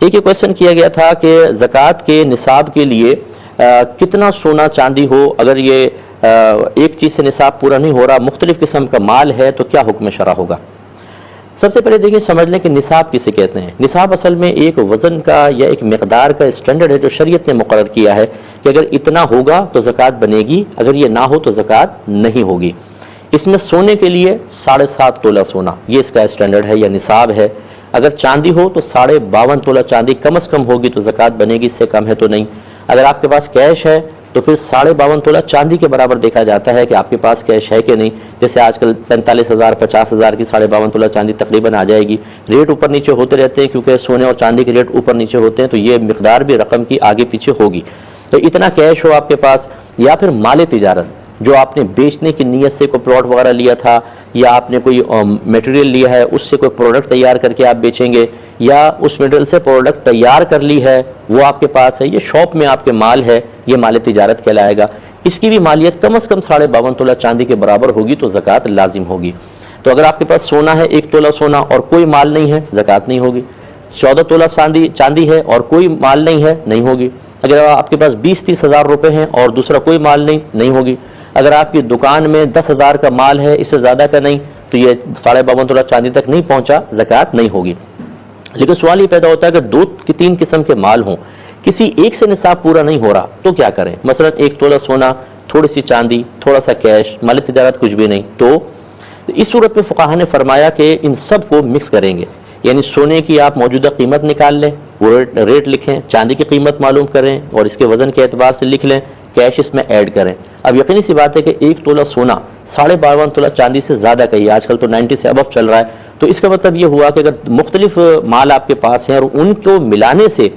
ایک یہ کوشچن کیا گیا تھا کہ زکوٰۃ کے نصاب کے لیے کتنا سونا چاندی ہو؟ اگر یہ ایک چیز سے نصاب پورا نہیں ہو رہا، مختلف قسم کا مال ہے، تو کیا حکم شرع ہوگا؟ سب سے پہلے دیکھیں سمجھ لیں کہ نصاب کسے کہتے ہیں؟ نصاب اصل میں ایک وزن کا یا ایک مقدار کا اسٹینڈرڈ ہے جو شریعت نے مقرر کیا ہے کہ اگر اتنا ہوگا تو زکوٰۃ بنے گی، اگر یہ نہ ہو تو زکوٰۃ نہیں ہوگی۔ اس میں سونے کے لیے ساڑھے سات تولہ سونا، یہ اس کا اسٹینڈرڈ ہے یا نصاب ہے۔ اگر چاندی ہو تو ساڑھے باون تولہ چاندی کم از کم ہوگی تو زکوٰۃ بنے گی، اس سے کم ہے تو نہیں۔ اگر آپ کے پاس کیش ہے تو پھر ساڑھے باون تولہ چاندی کے برابر دیکھا جاتا ہے کہ آپ کے پاس کیش ہے کہ نہیں۔ جیسے آج کل پینتالیس ہزار، پچاس ہزار کی ساڑھے باون تولہ چاندی تقریباً آ جائے گی۔ ریٹ اوپر نیچے ہوتے رہتے ہیں کیونکہ سونے اور چاندی کے ریٹ اوپر نیچے ہوتے ہیں، تو یہ مقدار بھی رقم کی آگے پیچھے ہوگی۔ تو اتنا کیش ہو آپ کے پاس یا پھر مال تجارت۔ جو آپ نے بیچنے کی نیت سے کوئی پلاٹ وغیرہ لیا تھا یا آپ نے کوئی میٹیریل لیا ہے، اس سے کوئی پروڈکٹ تیار کر کے آپ بیچیں گے یا اس میٹیریل سے پروڈکٹ تیار کر لی ہے، وہ آپ کے پاس ہے، یہ شاپ میں آپ کے مال ہے، یہ مال تجارت کہلائے گا۔ اس کی بھی مالیت کم از کم ساڑھے باون تولہ چاندی کے برابر ہوگی تو زکوٰۃ لازم ہوگی۔ تو اگر آپ کے پاس سونا ہے، ایک تولہ سونا اور کوئی مال نہیں ہے، زکوٰۃ نہیں ہوگی۔ چودہ تولہ چاندی چاندی ہے اور کوئی مال نہیں ہے، نہیں ہوگی۔ اگر آپ کے پاس بیس تیس ہزار روپے ہیں اور دوسرا کوئی مال نہیں نہیں ہوگی۔ اگر آپ کی دکان میں دس ہزار کا مال ہے، اس سے زیادہ کا نہیں، تو یہ ساڑھے باون تولہ چاندی تک نہیں پہنچا، زکوٰۃ نہیں ہوگی۔ لیکن سوال یہ پیدا ہوتا ہے کہ دو کی تین قسم کے مال ہوں، کسی ایک سے نصاب پورا نہیں ہو رہا، تو کیا کریں؟ مثلا ایک تولہ سونا، تھوڑی سی چاندی، تھوڑا سا کیش مال تجارت کچھ بھی نہیں، تو اس صورت میں فقاہ نے فرمایا کہ ان سب کو مکس کریں گے۔ یعنی سونے کی آپ موجودہ قیمت نکال لیں، وہ ریٹ ریٹ لکھیں، چاندی کی قیمت معلوم کریں اور اس کے وزن کے اعتبار سے لکھ لیں۔ کیش اس میں ایڈ کریں۔ اب یقینی سی بات ہے کہ ایک تولہ سونا ساڑھے باون تولہ چاندی سے زیادہ کہیے آج کل تو نائنٹی سے ابف چل رہا ہے۔ تو اس کا مطلب یہ ہوا کہ اگر مختلف مال آپ کے پاس ہیں اور ان کو ملانے سے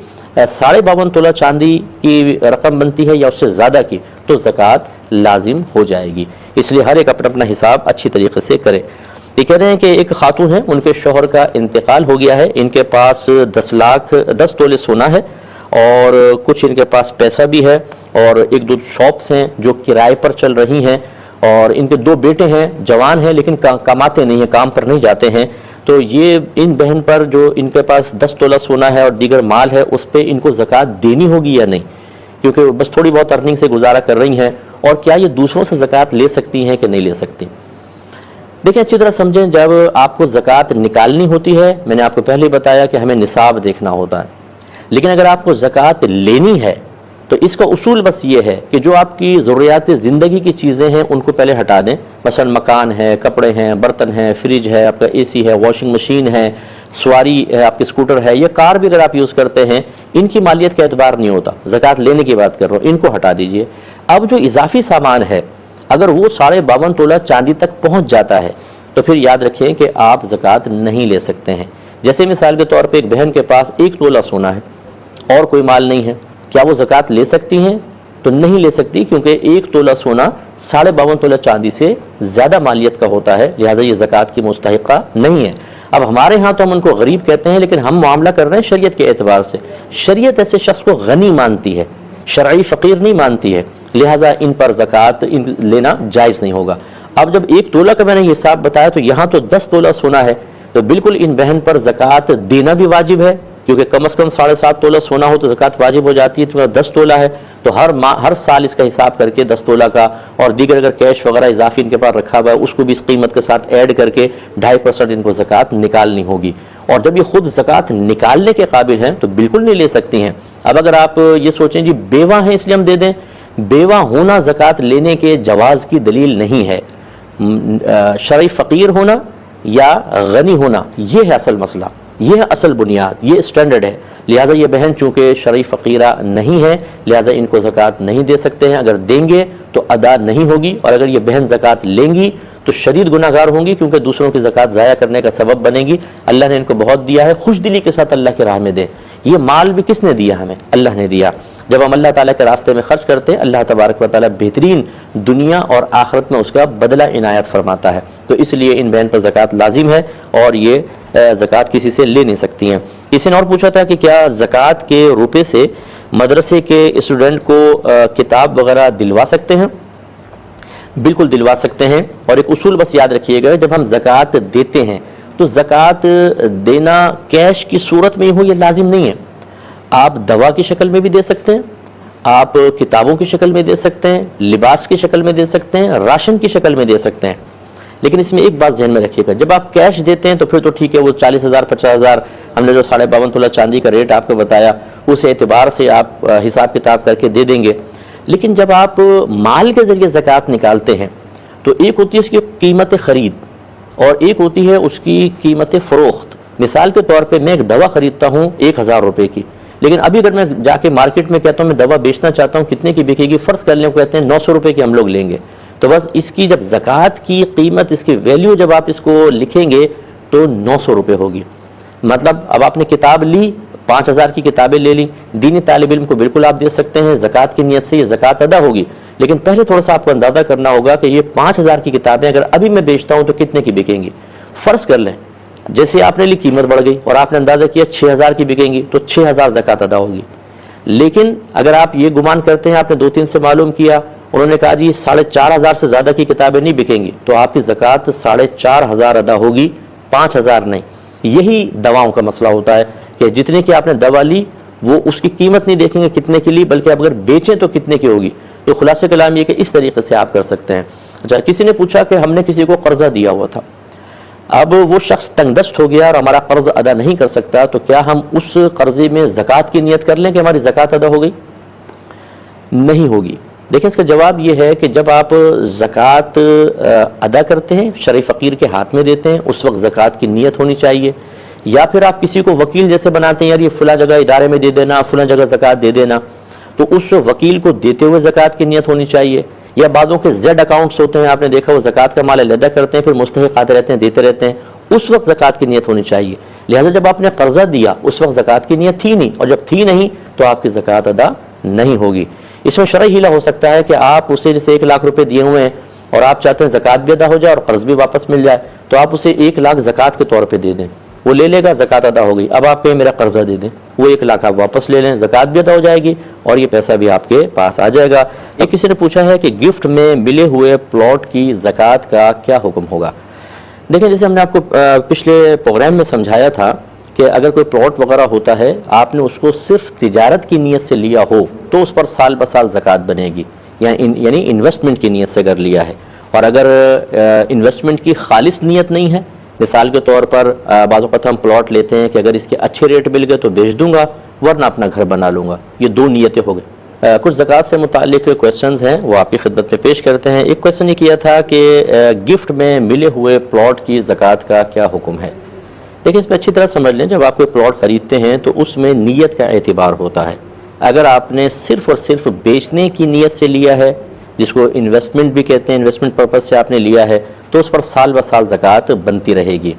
ساڑھے باون تولہ چاندی کی رقم بنتی ہے یا اس سے زیادہ کی، تو زکوٰۃ لازم ہو جائے گی۔ اس لیے ہر ایک اپنا اپنا حساب اچھی طریقے سے کرے یہ کہہ رہے ہیں کہ ایک خاتون ہے، ان کے شوہر کا انتقال ہو گیا ہے۔ ان کے پاس دس لاکھ، دس تولے سونا ہے۔ اور کچھ ان کے پاس پیسہ بھی ہے اور ایک دو شاپس ہیں جو کرائے پر چل رہی ہیں اور ان کے دو بیٹے ہیں، جوان ہیں لیکن کماتے نہیں ہیں، کام پر نہیں جاتے ہیں۔ تو یہ ان بہن پر جو ان کے پاس دس تولہ سونا ہے اور دیگر مال ہے، اس پہ ان کو زکوٰۃ دینی ہوگی یا نہیں؟ کیونکہ بس تھوڑی بہت ارننگ سے گزارا کر رہی ہیں۔ اور کیا یہ دوسروں سے زکوٰۃ لے سکتی ہیں کہ نہیں لے سکتی؟ دیکھیں، اچھی طرح سمجھیں، جب آپ کو زکوٰۃ نکالنی ہوتی ہے، میں نے آپ کو پہلے بتایا کہ ہمیں نصاب دیکھنا ہوتا ہے۔ لیکن اگر آپ کو زکوٰۃ لینی ہے، تو اس کا اصول بس یہ ہے کہ جو آپ کی ضروریات زندگی کی چیزیں ہیں، ان کو پہلے ہٹا دیں۔ مثلا مکان ہے، کپڑے ہیں، برتن ہیں فریج ہے، آپ کا اے سی ہے واشنگ مشین ہے، سواری ہے، آپ کی اسکوٹر ہے یہ کار بھی اگر آپ یوز کرتے ہیں، ان کی مالیت کا اعتبار نہیں ہوتا۔ زکوٰۃ لینے کی بات کر رہا ہوں، ان کو ہٹا دیجیے۔ اب جو اضافی سامان ہے، اگر وہ ساڑھے باون تولہ چاندی تک پہنچ جاتا ہے، تو پھر یاد رکھیں کہ آپ زکوٰۃ نہیں لے سکتے ہیں۔ جیسے مثال کے طور پہ ایک بہن کے پاس ایک تولہ سونا ہے۔ اور کوئی مال نہیں ہے۔ کیا وہ زکوٰۃ لے سکتی ہیں؟ تو نہیں لے سکتی، کیونکہ ایک تولہ سونا ساڑھے باون تولہ چاندی سے زیادہ مالیت کا ہوتا ہے، لہٰذا یہ زکوٰۃ کی مستحقہ نہیں ہے۔ اب ہمارے ہاں تو ہم ان کو غریب کہتے ہیں، لیکن ہم معاملہ کر رہے ہیں شریعت کے اعتبار سے۔ شریعت ایسے شخص کو غنی مانتی ہے، شرعی فقیر نہیں مانتی ہے، لہٰذا ان پر زکوٰۃ لینا جائز نہیں ہوگا۔ اب جب ایک تولہ کا میں نے حساب بتایا تو یہاں تو دس تولہ سونا ہے، تو بالکل ان بہن پر زکوٰۃ دینا بھی واجب ہے۔ کیونکہ کم از کم ساڑھے سات تولہ سونا ہو تو زکوٰۃ واجب ہو جاتی ہے تو دس تولہ ہے۔ تو ہر ماہ ہر سال اس کا حساب کر کے دس تولہ کا اور دیگر اگر کیش وغیرہ اضافی ان کے پاس رکھا ہوا ہے، اس کو بھی اس قیمت کے ساتھ ایڈ کر کے ڈھائی پرسنٹ ان کو زکوٰۃ نکالنی ہوگی۔ اور جب یہ خود زکوٰۃ نکالنے کے قابل ہیں تو بالکل نہیں لے سکتی ہیں۔ اب اگر آپ یہ سوچیں جی بیوہ ہیں اس لیے ہم دے دیں۔ بیوہ ہونا زکوٰۃ لینے کے جواز کی دلیل نہیں ہے۔ شرعی فقیر ہونا یا غنی ہونا، یہ ہے اصل مسئلہ۔ یہ ہے اصل بنیاد، یہ اسٹینڈرڈ ہے۔ لہٰذا یہ بہن چونکہ شرعی فقیرہ نہیں ہے، لہٰذا ان کو زکوٰۃ نہیں دے سکتے ہیں۔ اگر دیں گے تو ادا نہیں ہوگی، اور اگر یہ بہن زکوٰۃ لیں گی تو شدید گناہ گار ہوں گی، کیونکہ دوسروں کی زکوٰۃ ضائع کرنے کا سبب بنے گی۔ اللہ نے ان کو بہت دیا ہے، خوش دلی کے ساتھ اللہ کے راہ میں دیں یہ مال بھی کس نے دیا ہمیں؟ اللہ نے دیا۔ جب ہم اللہ تعالیٰ کے راستے میں خرچ کرتے ہیں، اللہ تبارک و تعالیٰ بہترین دنیا اور آخرت میں اس کا بدلہ عنایت فرماتا ہے۔ تو اس لیے ان بہن پر زکوٰۃ لازم ہے، اور یہ زکوٰۃ کسی سے لے نہیں سکتی ہیں۔ کسی نے اور پوچھا تھا کہ کیا زکوٰۃ کے روپے سے مدرسے کے اسٹوڈنٹ کو کتاب وغیرہ دلوا سکتے ہیں؟ بالکل دلوا سکتے ہیں۔ اور ایک اصول بس یاد رکھیے گا، جب ہم زکوٰۃ دیتے ہیں، تو زکوٰۃ دینا کیش کی صورت میں ہو یہ لازم نہیں ہے؟ آپ دوا کی شکل میں بھی دے سکتے ہیں، آپ کتابوں کی شکل میں دے سکتے ہیں، لباس کی شکل میں دے سکتے ہیں، راشن کی شکل میں دے سکتے ہیں۔ لیکن اس میں ایک بات ذہن میں رکھیے گا، جب آپ کیش دیتے ہیں تو پھر تو ٹھیک ہے، وہ چالیس ہزار، پچاس ہزار، ہم نے جو ساڑھے باون تولہ چاندی کا ریٹ آپ کو بتایا، اس اعتبار سے آپ حساب کتاب کر کے دے دیں گے۔ لیکن جب آپ مال کے ذریعے زکوٰۃ نکالتے ہیں، تو ایک ہوتی ہے اس کی قیمت خرید اور ایک ہوتی ہے اس کی قیمت فروخت۔ مثال کے طور پہ میں ایک دوا خریدتا ہوں ایک ہزار روپے کی، لیکن ابھی اگر میں جا کے مارکیٹ میں کہتا ہوں، میں دوا بیچنا چاہتا ہوں، کتنے کی بکے گی؟ فرض کر لیں کہتے ہیں نو سو روپے کی ہم لوگ لیں گے۔ تو بس اس کی جب زکوٰۃ کی قیمت، اس کی ویلیو جب آپ اس کو لکھیں گے تو نو سو روپے ہوگی۔ مطلب اب آپ نے کتاب لی، پانچ ہزار کی کتابیں لے لی دینی طالب علم کو بالکل آپ دے سکتے ہیں، زکوٰۃ کی نیت سے یہ زکوٰۃ ادا ہوگی۔ لیکن پہلے تھوڑا سا آپ کو اندازہ کرنا ہوگا کہ یہ پانچ ہزار کی کتابیں اگر ابھی میں بیچتا ہوں تو کتنے کی بکیں گی؟ فرض کر لیں، جیسے آپ نے لی قیمت بڑھ گئی اور آپ نے اندازہ کیا چھ ہزار کی بکیں گی تو چھ ہزار زکوٰۃ ادا ہوگی۔ لیکن اگر آپ یہ گمان کرتے ہیں، آپ نے دو تین سے معلوم کیا انہوں نے کہا جی ساڑھے چار ہزار سے زیادہ کی کتابیں نہیں بکیں گی، تو آپ کی زکوٰۃ ساڑھے چار ہزار ادا ہوگی، پانچ ہزار نہیں۔ یہی دواؤں کا مسئلہ ہوتا ہے کہ جتنے کی آپ نے دوا لی، وہ اس کی قیمت نہیں دیکھیں گے کتنے کی لی، بلکہ اگر بیچیں تو کتنے کی ہوگی۔ تو خلاصہ کلام یہ کہ اس طریقے سے آپ کر سکتے ہیں۔ اچھا کسی نے پوچھا کہ ہم نے کسی کو قرضہ دیا ہوا تھا۔ اب وہ شخص تنگ دست ہو گیا اور ہمارا قرض ادا نہیں کر سکتا، تو کیا ہم اس قرضے میں زکوٰۃ کی نیت کر لیں کہ ہماری زکوٰۃ ادا ہو گئی؟ نہیں ہوگی۔ دیکھیں، اس کا جواب یہ ہے کہ جب آپ زکوٰۃ ادا کرتے ہیں شرع فقیر کے ہاتھ میں دیتے ہیں، اس وقت زکوٰۃ کی نیت ہونی چاہیے۔ یا پھر آپ کسی کو وکیل جیسے بناتے ہیں، یار، یہ فلاں جگہ ادارے میں دے دینا، فلاں جگہ زکوٰۃ دے دینا۔ تو اس وکیل کو دیتے ہوئے زکوٰۃ کی نیت ہونی چاہیے۔ یا بعضوں کے زیڈ اکاؤنٹس ہوتے ہیں، آپ نے دیکھا، وہ زکوٰۃ کا مال علیحدہ کرتے ہیں، پھر مستحق آتے رہتے ہیں، دیتے رہتے ہیں۔ اس وقت زکوٰۃ کی نیت ہونی چاہیے۔ لہٰذا جب آپ نے قرضہ دیا، اس وقت زکوٰۃ کی نیت تھی نہیں، اور جب تھی نہیں، تو آپ کی زکوٰۃ ادا نہیں ہوگی۔ اس میں شرعی ہیلا ہو سکتا ہے کہ آپ اسے جیسے ایک لاکھ روپے دیے ہوئے ہیں اور آپ چاہتے ہیں زکوٰۃ بھی ادا ہو جائے اور قرض بھی واپس مل جائے، تو آپ اسے ایک لاکھ زکوٰۃ کے طور پہ دے دیں۔ وہ لے لے گا، زکوٰۃ ادا ہو گئی اب آپ کہیں میرا قرضہ دے دیں، وہ ایک لاکھ آپ واپس لے لیں، زکوٰۃ بھی ادا ہو جائے گی اور یہ پیسہ بھی آپ کے پاس آ جائے گا۔ ایک کسی نے پوچھا ہے کہ گفٹ میں ملے ہوئے پلاٹ کی زکوٰۃ کا کیا حکم ہوگا؟ دیکھیں، جیسے ہم نے آپ کو پچھلے پروگرام میں سمجھایا تھا کہ اگر کوئی پلاٹ وغیرہ ہوتا ہے، آپ نے اس کو صرف تجارت کی نیت سے لیا ہو، تو اس پر سال بسال زکوٰۃ بنے گی۔ یعنی انویسٹمنٹ یعنی کی نیت سے اگر لیا ہے۔ اور اگر انویسٹمنٹ کی خالص نیت نہیں ہے، مثال کے طور پر بعض اوقات ہم پلاٹ لیتے ہیں کہ اگر اس کے اچھے ریٹ مل گئے تو بیچ دوں گا، ورنہ اپنا گھر بنا لوں گا۔ یہ دو نیتیں ہو گئے کچھ زکوٰۃ سے متعلق کویشچنز ہیں، وہ آپ کی خدمت میں پیش کرتے ہیں۔ ایک کویشچن یہ کیا تھا کہ گفٹ میں ملے ہوئے پلاٹ کی زکوٰۃ کا کیا حکم ہے؟ لیکن اس میں اچھی طرح سمجھ لیں، جب آپ کوئی پلاٹ خریدتے ہیں تو اس میں نیت کا اعتبار ہوتا ہے۔ اگر آپ نے صرف اور صرف بیچنے کی نیت سے لیا ہے، جس کو انویسٹمنٹ بھی کہتے ہیں انویسٹمنٹ پرپز سے آپ نے لیا ہے، تو اس پر سال ب سال زکوٰۃ بنتی رہے گی۔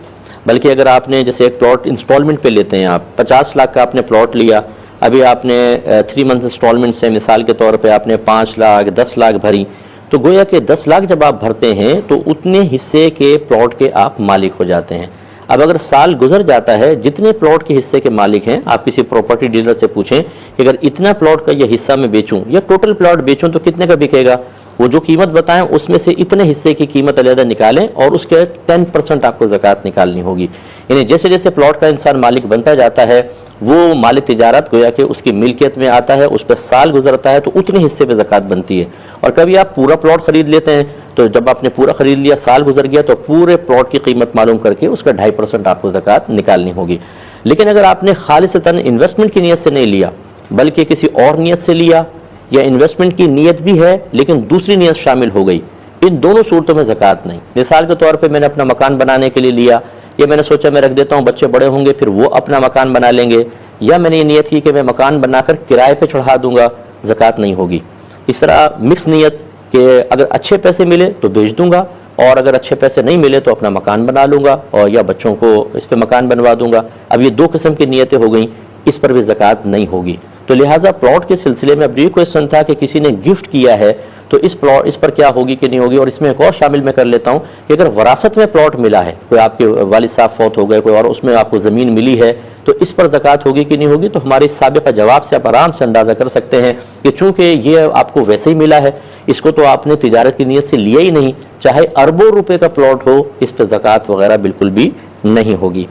بلکہ اگر آپ نے جیسے ایک پلاٹ انسٹالمنٹ پہ لیتے ہیں آپ، پچاس لاکھ کا آپ نے پلاٹ لیا، ابھی آپ نے تھری منتھ انسٹالمنٹ سے مثال کے طور پہ آپ نے پانچ لاکھ، دس لاکھ بھری، تو گویا کہ دس لاکھ جب آپ بھرتے ہیں تو اتنے حصے کے پلاٹ کے آپ مالک ہو جاتے ہیں۔ اب اگر سال گزر جاتا ہے، جتنے پلاٹ کے حصے کے مالک ہیں، آپ کسی پراپرٹی ڈیلر سے پوچھیں کہ اگر اتنا پلاٹ کا یہ حصہ میں بیچوں یا ٹوٹل پلاٹ بیچوں تو کتنے کا بکے گا؟ وہ جو قیمت بتائیں، اس میں سے اتنے حصے کی قیمت علیحدہ نکالیں اور اس کے ٹین پرسنٹ آپ کو زکوٰۃ نکالنی ہوگی۔ یعنی جیسے جیسے پلاٹ کا انسان مالک بنتا جاتا ہے وہ مال تجارت گویا کہ اس کی ملکیت میں آتا ہے، اس پہ سال گزرتا ہے تو اتنے حصے پہ زکوٰۃ بنتی ہے۔ اور کبھی آپ پورا پلاٹ خرید لیتے ہیں تو جب آپ نے پورا خرید لیا، سال گزر گیا تو پورے پلاٹ کی قیمت معلوم کر کے اس کا ڈھائی پرسنٹ آپ کو زکوٰۃ نکالنی ہوگی۔ لیکن اگر آپ نے خالص انویسٹمنٹ کی نیت سے نہیں لیا، بلکہ کسی اور نیت سے لیا، یا انویسٹمنٹ کی نیت بھی ہے لیکن دوسری نیت شامل ہو گئی، ان دونوں صورتوں میں زکوٰۃ نہیں۔ مثال کے طور پہ میں نے اپنا مکان بنانے کے لیے لیا یا میں نے سوچا میں رکھ دیتا ہوں، بچے بڑے ہوں گے، پھر وہ اپنا مکان بنا لیں گے۔ یا میں نے یہ نیت کی کہ میں مکان بنا کر کرائے پہ چڑھا دوں گا، زکوٰۃ نہیں ہوگی۔ اس طرح مکس نیت کہ اگر اچھے پیسے ملے تو بیچ دوں گا، اور اگر اچھے پیسے نہیں ملے تو اپنا مکان بنا لوں گا، اور یا بچوں کو اس پہ مکان بنوا دوں گا۔ اب یہ دو قسم کی نیتیں ہو گئیں، اس پر بھی زکوٰۃ نہیں ہوگی۔ تو لہٰذا پلاٹ کے سلسلے میں اب یہ کوشچن تھا کہ کسی نے گفٹ کیا ہے تو اس پلاٹ اس پر کیا ہوگی کہ نہیں ہوگی اور اس میں ایک اور شامل میں کر لیتا ہوں کہ اگر وراثت میں پلاٹ ملا ہے، کوئی آپ کے والد صاحب فوت ہو گئے، کوئی اور اس میں آپ کو زمین ملی ہے، تو اس پر زکوٰۃ ہوگی کہ نہیں ہوگی؟ تو ہمارے سابقہ جواب سے آپ آرام سے اندازہ کر سکتے ہیں کہ چونکہ یہ آپ کو ویسے ہی ملا ہے، اس کو تو آپ نے تجارت کی نیت سے لیا ہی نہیں، چاہے اربوں روپے کا پلاٹ ہو، اس پہ زکوٰۃ وغیرہ بالکل بھی نہیں ہوگی۔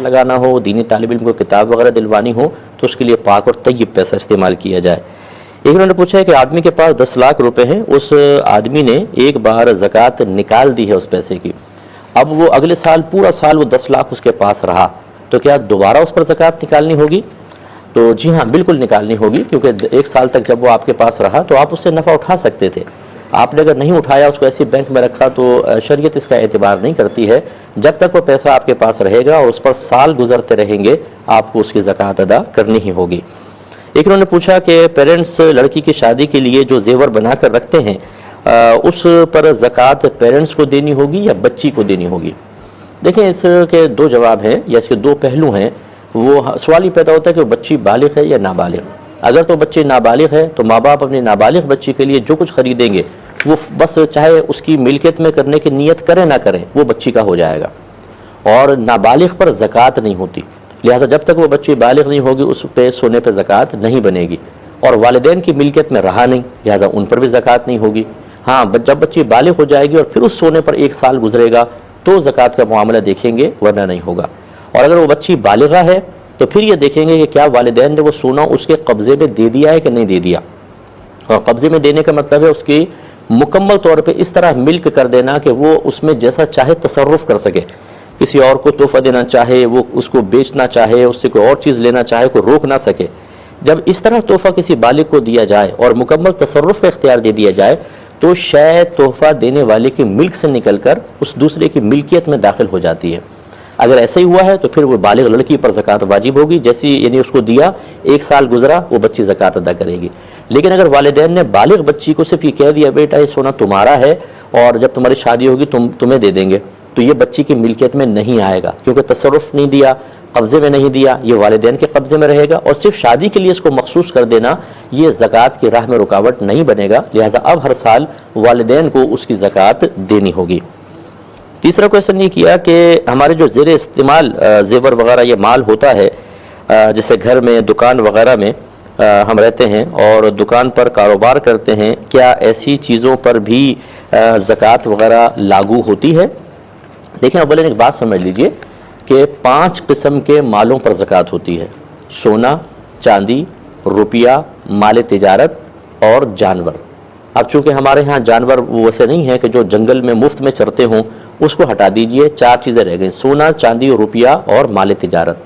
لگانا ہو، دینی طالب علم کو کتاب وغیرہ دلوانی ہو، تو اس کے لیے پاک اور طیب پیسہ استعمال کیا جائے۔ ایک انہوں نے پوچھا ہے کہ آدمی کے پاس دس لاکھ روپے ہیں، اس آدمی نے ایک بار زکوٰۃ نکال دی ہے اس پیسے کی۔ اب وہ اگلے سال، پورا سال وہ دس لاکھ اس کے پاس رہا۔ تو کیا دوبارہ اس پر زکوٰۃ نکالنی ہوگی؟ تو جی ہاں بالکل نکالنی ہوگی، کیونکہ ایک سال تک جب وہ آپ کے پاس رہا تو آپ اس سے نفع اٹھا سکتے تھے۔ آپ نے اگر نہیں اٹھایا، اس کو ایسی بینک میں رکھا تو شریعت اس کا اعتبار نہیں کرتی ہے۔ جب تک وہ پیسہ آپ کے پاس رہے گا اور اس پر سال گزرتے رہیں گے، آپ کو اس کی زکوٰۃ ادا کرنی ہی ہوگی۔ ایک انہوں نے پوچھا کہ پیرنٹس لڑکی کی شادی کے لیے جو زیور بنا کر رکھتے ہیں اس پر زکوٰۃ پیرنٹس کو دینی ہوگی یا بچی کو دینی ہوگی؟ دیکھیں اس کے دو جواب ہیں، یا اس کے دو پہلو ہیں۔ وہ سوال ہی پیدا ہوتا ہے کہ وہ بچی بالغ ہے یا نابالغ۔ اگر تو بچے نابالغ ہے تو ماں باپ اپنی نابالغ بچی کے لیے جو کچھ خریدیں گے، وہ بس چاہے اس کی ملکیت میں کرنے کی نیت کریں نہ کریں، وہ بچی کا ہو جائے گا۔ اور نابالغ پر زکوٰۃ نہیں ہوتی۔ لہٰذا جب تک وہ بچی بالغ نہیں ہوگی، اس پہ سونے پہ زکوٰۃ نہیں بنے گی۔ اور والدین کی ملکیت میں رہا نہیں، لہٰذا ان پر بھی زکوٰۃ نہیں ہوگی۔ ہاں جب بچی بالغ ہو جائے گی اور پھر اس سونے پر ایک سال گزرے گا، تو زکوٰۃ کا معاملہ دیکھیں گے، ورنہ نہیں ہوگا۔ اور اگر وہ بچی بالغہ ہے، تو پھر یہ دیکھیں گے کہ کیا والدین نے وہ سونا اس کے قبضے میں دے دیا ہے کہ نہیں دے دیا۔ اور قبضے میں دینے کا مطلب ہے اس کی مکمل طور پہ اس طرح ملک کر دینا کہ وہ اس میں جیسا چاہے تصرف کر سکے۔ کسی اور کو تحفہ دینا چاہے، وہ اس کو بیچنا چاہے، اس سے کوئی اور چیز لینا چاہے، کوئی روک نہ سکے۔ جب اس طرح تحفہ کسی بالغ کو دیا جائے اور مکمل تصرف کا اختیار دے دیا جائے، تو شاید تحفہ دینے والے کی ملک سے نکل کر اس دوسرے کی ملکیت میں داخل ہو جاتی ہے۔ اگر ایسا ہی ہوا ہے، تو پھر وہ بالغ لڑکی پر زکوٰۃ واجب ہوگی جیسی یعنی اس کو دیا، ایک سال گزرا، وہ بچی زکوٰۃ ادا کرے گی۔ لیکن اگر والدین نے بالغ بچی کو صرف یہ کہہ دیا، بیٹا، یہ سونا تمہارا ہے اور جب تمہاری شادی ہوگی، تم، تمہیں دے دیں گے۔ تو یہ بچی کی ملکیت میں نہیں آئے گا، کیونکہ تصرف نہیں دیا، قبضے میں نہیں دیا، یہ والدین کے قبضے میں رہے گا اور صرف شادی کے لیے اس کو مخصوص کر دینا، یہ زکوٰۃ کی راہ میں رکاوٹ نہیں بنے گا۔ لہٰذا اب ہر سال والدین کو اس کی زکوٰۃ دینی ہوگی۔ تیسرا کوشچن یہ کیا کہ ہمارے جو زیر استعمال زیور وغیرہ یہ مال ہوتا ہے جیسے گھر میں، دکان وغیرہ میں ہم رہتے ہیں اور دکان پر کاروبار کرتے ہیں، کیا ایسی چیزوں پر بھی زکوٰۃ وغیرہ لاگو ہوتی ہے؟ دیکھیں اول ایک بات سمجھ لیجیے کہ پانچ قسم کے مالوں پر زکوٰۃ ہوتی ہے، سونا، چاندی، روپیہ، مال تجارت اور جانور۔ اب چونکہ ہمارے ہاں جانور ویسے نہیں ہیں کہ جو جنگل میں مفت میں چرتے ہوں، اس کو ہٹا دیجیے، چار چیزیں رہ گئیں، سونا، چاندی، روپیہ اور مال تجارت۔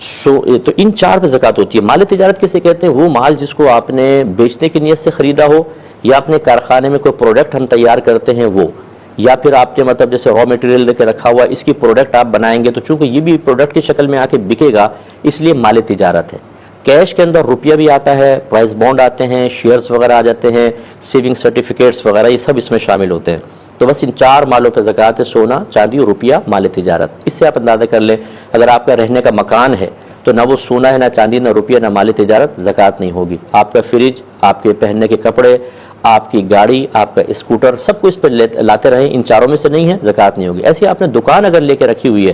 سو، تو ان چار پہ زکوٰۃ ہوتی ہے۔ مال تجارت کسے کہتے ہیں؟ وہ مال جس کو آپ نے بیچنے کی نیت سے خریدا ہو یا اپنے کارخانے میں کوئی پروڈکٹ ہم تیار کرتے ہیں، وہ۔ یا پھر آپ کے مطلب جیسے را میٹیریل لے کے رکھا ہوا اس کی پروڈکٹ آپ بنائیں گے تو چونکہ یہ بھی پروڈکٹ کی شکل میں آ کے بکے گا، اس لیے مال تجارت ہے۔ کیش کے اندر روپیہ بھی آتا ہے پرائز بانڈ آتے ہیں شیئرز وغیرہ آ جاتے ہیں سیونگ سرٹیفکیٹس وغیرہ یہ سب اس میں شامل ہوتے ہیں۔ تو بس ان چار مالوں پہ زکوٰۃ ہے سونا، چاندی اور روپیہ مال تجارت۔ اس سے آپ اندازہ کر لیں، اگر آپ کا رہنے کا مکان ہے تو نہ وہ سونا ہے، نہ چاندی، نہ روپیہ، نہ مال تجارت، زکوٰۃ نہیں ہوگی۔ آپ کا فریج، آپ کے پہننے کے کپڑے، آپ کی گاڑی، آپ کا اسکوٹر، سب کو اس پہ لاتے رہیں۔ ان چاروں میں سے نہیں ہے، زکوٰۃ نہیں ہوگی۔ ایسی آپ نے دکان اگر لے کے رکھی ہوئی ہے،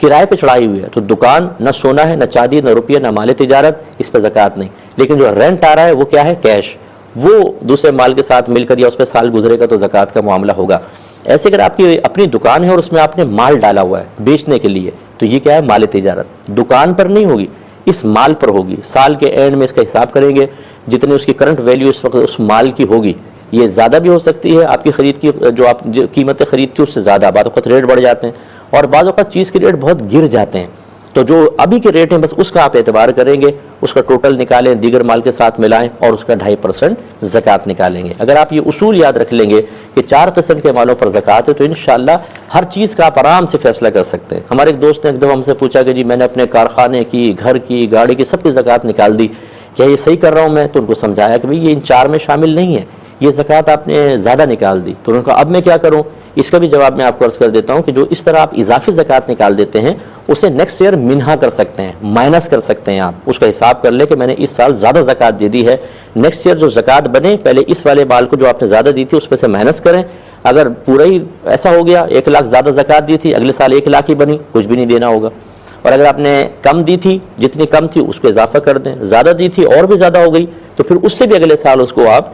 کرائے پہ چڑھائی ہوئی ہے، تو دکان نہ سونا ہے، نہ چاندی، نہ روپیہ، نہ مال تجارت، اس پہ زکوٰۃ نہیں۔ لیکن جو رینٹ آ رہا ہے، وہ کیا ہے؟ کیش وہ دوسرے مال کے ساتھ مل کر یا اس پہ سال گزرے گا تو زکوٰۃ کا معاملہ ہوگا۔ ایسے اگر آپ کی اپنی دکان ہے اور اس میں آپ نے مال ڈالا ہوا ہے بیچنے کے لیے تو یہ کیا ہے؟ مال تجارت۔ دکان پر نہیں ہوگی، اس مال پر ہوگی۔ سال کے اینڈ میں اس کا حساب کریں گے، جتنے اس کی کرنٹ ویلیو اس وقت اس مال کی ہوگی، یہ زیادہ بھی ہو سکتی ہے۔ آپ کی خرید کی، جو آپ قیمتیں خرید کی، اس سے زیادہ۔ بعض اوقات ریٹ بڑھ جاتے ہیں اور بعض اوقات چیز کے ریٹ بہت گر جاتے ہیں۔ تو جو ابھی کے ریٹ ہیں، بس اس کا آپ اعتبار کریں گے، اس کا ٹوٹل نکالیں، دیگر مال کے ساتھ ملائیں اور اس کا ڈھائی پرسنٹ زکوٰۃ نکالیں گے۔ اگر آپ یہ اصول یاد رکھ لیں گے کہ چار قسم کے مالوں پر زکوٰۃ ہے، تو انشاءاللہ ہر چیز کا آپ آرام سے فیصلہ کر سکتے ہیں۔ ہمارے ایک دوست نے ایک دفعہ ہم سے پوچھا کہ جی میں نے اپنے کارخانے کی، گھر کی، گاڑی کی سب کی زکوٰۃ نکال دی، کیا یہ صحیح کر رہا ہوں میں؟ تو ان کو سمجھایا کہ بھائی یہ ان چار میں شامل نہیں ہے، یہ زکوٰۃ آپ نے زیادہ نکال دی۔ تو انہوں نے کہا، اب میں کیا کروں؟ اس کا بھی جواب میں آپ کو عرض کر دیتا ہوں کہ جو اس طرح آپ اضافی زکوٰۃ نکال دیتے ہیں، اسے نیکسٹ ایئر منہا کر سکتے ہیں مائنس کر سکتے ہیں آپ۔ اس کا حساب کر لیں کہ میں نے اس سال زیادہ زکوٰۃ دے دی ہے۔ نیکسٹ ایئر جو زکوٰۃ بنے، پہلے اس والے بال کو جو آپ نے زیادہ دی تھی، اس پہ سے مائنس کریں۔ اگر پورا ہی ایسا ہو گیا، ایک لاکھ زیادہ زکوٰۃ دی تھی، اگلے سال ایک لاکھ ہی بنی، کچھ بھی نہیں دینا ہوگا۔ اور اگر آپ نے کم دی تھی، جتنی کم تھی، اس کو اضافہ کر دیں۔ زیادہ دی تھی، اور بھی زیادہ ہو گئی، تو پھر اس سے بھی اگلے سال اس کو آپ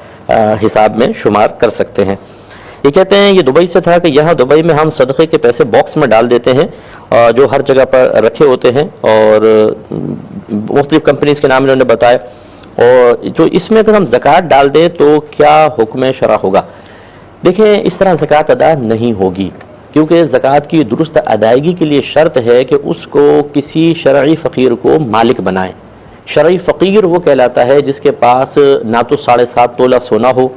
حساب میں شمار کر سکتے ہیں۔ یہ کہتے ہیں یہ دبئی سے تھا کہ یہاں دبئی میں ہم صدقے کے پیسے باکس میں ڈال دیتے ہیں جو ہر جگہ پر رکھے ہوتے ہیں اور مختلف کمپنیز کے نام انہوں نے بتائے۔ اور جو اس میں اگر ہم زکوٰۃ ڈال دیں تو کیا حکم شرع ہوگا؟ دیکھیں، اس طرح زکوٰۃ ادا نہیں ہوگی، کیونکہ زکوٰۃ کی درست ادائیگی کے لیے شرط ہے کہ اس کو کسی شرعی فقیر کو مالک بنائیں۔ شرعی فقیر وہ کہلاتا ہے جس کے پاس نہ تو ساڑھے سات تولہ سونا ہو،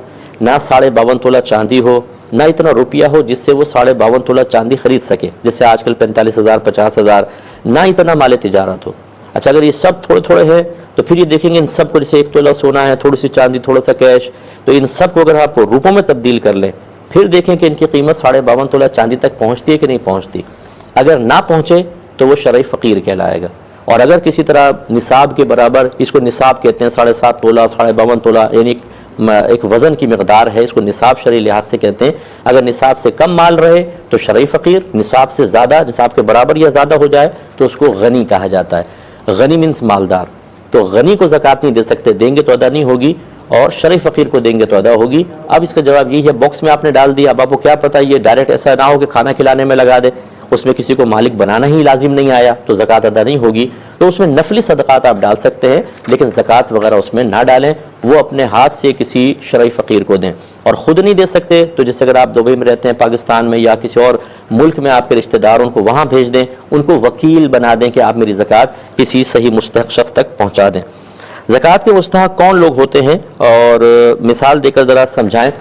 نہ ساڑھے باون تولہ چاندی ہو نہ اتنا روپیہ ہو جس سے وہ ساڑھے باون تولہ چاندی خرید سکے، جس سے آج کل پینتالیس ہزار، پچاس ہزار، نہ اتنا مال تجارت ہو۔ اچھا اگر یہ سب تھوڑے تھوڑے ہیں، تو پھر یہ دیکھیں گے ان سب کو جیسے ایک تولہ سونا ہے، تھوڑی سی چاندی، تھوڑا سا کیش تو ان سب کو اگر آپ روپوں میں تبدیل کر لیں، پھر دیکھیں کہ ان کی قیمت ساڑھے باون تولہ چاندی تک پہنچتی ہے کہ نہیں پہنچتی۔ اگر نہ پہنچے، تو وہ شرعی فقیر کہلائے گا۔ اور اگر کسی طرح نصاب کے برابر، اس کو نصاب کہتے ہیں، ساڑھے سات تولہ، ساڑھے باون تولہ یعنی ایک وزن کی مقدار ہے، اس کو نصاب شرعی لحاظ سے کہتے ہیں۔ اگر نصاب سے کم مال رہے تو شرعی فقیر نصاب سے زیادہ، نصاب کے برابر یا زیادہ ہو جائے تو اس کو غنی کہا جاتا ہے۔ غنی مینس مالدار۔ تو غنی کو زکوٰۃ نہیں دے سکتے، دیں گے تو ادا نہیں ہوگی اور شرعی فقیر کو دیں گے تو ادا ہوگی۔ اب اس کا جواب یہی ہے باکس میں آپ نے ڈال دیا۔ اب آپ کو کیا پتہ، یہ ڈائریکٹ ایسا نہ ہو کہ کھانا کھلانے میں لگا دے۔ اس میں کسی کو مالک بنانا ہی لازم نہیں آیا تو زکوٰۃ ادا نہیں ہوگی، تو اس میں نفلی صدقات آپ ڈال سکتے ہیں، لیکن زکوٰۃ وغیرہ اس میں نہ ڈالیں، وہ اپنے ہاتھ سے کسی شرعی فقیر کو دیں۔ اور خود نہیں دے سکتے، تو جیسے اگر آپ دبئی میں رہتے ہیں، پاکستان میں یا کسی اور ملک میں آپ کے رشتہ دار ان کو وہاں بھیج دیں، ان کو وکیل بنا دیں کہ آپ میری زکوٰۃ کسی صحیح مستحق شخص تک پہنچا دیں۔ زکوٰۃ کے مستحق کون لوگ ہوتے ہیں؟ اور مثال دے کر ذرا سمجھائیں۔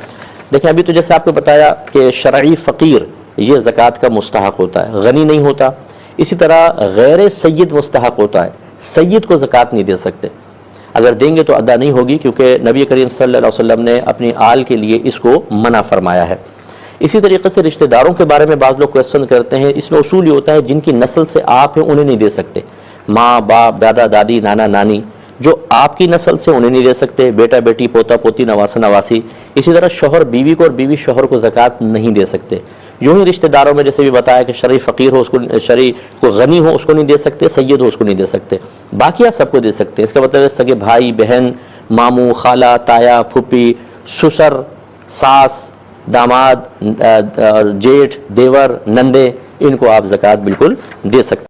دیکھیں، ابھی تو جیسے آپ کو بتایا کہ شرعی فقیر یہ زکوٰۃ کا مستحق ہوتا ہے، غنی نہیں ہوتا۔ اسی طرح غیر سید مستحق ہوتا ہے، سید کو زکوٰۃ نہیں دے سکتے۔ اگر دیں گے تو ادا نہیں ہوگی، کیونکہ نبی کریم صلی اللہ علیہ وسلم نے اپنی آل کے لیے اس کو منع فرمایا ہے۔ اسی طریقے سے رشتہ داروں کے بارے میں بعض لوگ کوشچن کرتے ہیں، اس میں اصول یہ ہوتا ہے، جن کی نسل سے آپ ہیں، انہیں نہیں دے سکتے۔ ماں، باپ، دادا، دادی، نانا، نانی، جو آپ کی نسل سے انہیں نہیں دے سکتے، بیٹا، بیٹی، پوتا، پوتی، نواسا، نواسی۔ اسی طرح شوہر بیوی کو اور بیوی شوہر کو زکوٰۃ نہیں دے سکتے۔ یوں ہی رشتہ داروں میں جیسے بھی بتایا کہ شرعی فقیر ہو، اس کو شرعی کو غنی ہو، اس کو نہیں دے سکتے، سید ہو، اس کو نہیں دے سکتے۔ باقی آپ سب کو دے سکتے۔ ہیں اس کا مطلب ہے سگے بھائی، بہن، ماموں، خالہ، تایا، پھوپھی، سسر، ساس، داماد جیٹھ، دیور، نندے، ان کو آپ زکوٰۃ بالکل دے سکتے۔